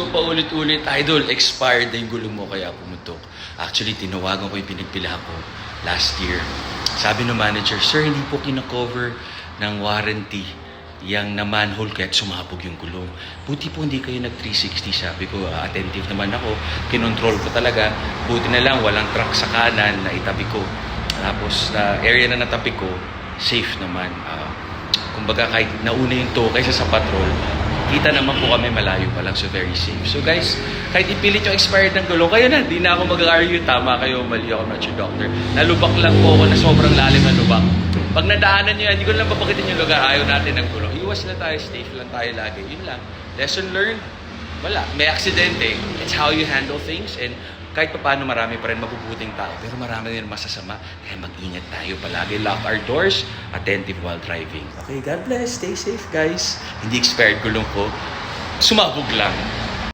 So, paulit-ulit, idol, expired na yung gulong mo kaya pumutok. Actually, tinawagan ko yung pinagpilahan ko last year. Sabi ng manager, Sir, hindi po kina-cover ng warranty yung na manhole kaya sumabog yung gulong. Buti po hindi kayo nag-360. Sabi ko, "Ah, attentive naman ako. Kinontrol ko talaga. Buti na lang, walang truck sa kanan na itabi ko. Tapos, na area na natabi ko, safe naman. Ah, kumbaga, kahit nauna yung tow kaysa sa patrol, kita naman po kami malayo pa lang, so very safe. So guys, kahit ipilit yung expired ng gulong, kayo na, di na ako mag-argue, tama kayo, mali ako, not your doctor. Nalubak lang po ako na sobrang lalim na lubak. Pag nadaanan nyo yan, hindi ko lang papakitin yung lugar, ayaw natin ng gulong. Iwas lang tayo, safe lang tayo lagi. Yun lang. Lesson learned, wala. May aksidente, it's how you handle things and kahit pa paano marami pa rin mabubuting tao, pero marami rin masasama. Kaya mag-ingat tayo palagi. Lock our doors, attentive while driving. Okay, God bless. Stay safe, guys. Hindi expired gulong ko. Sumabog lang.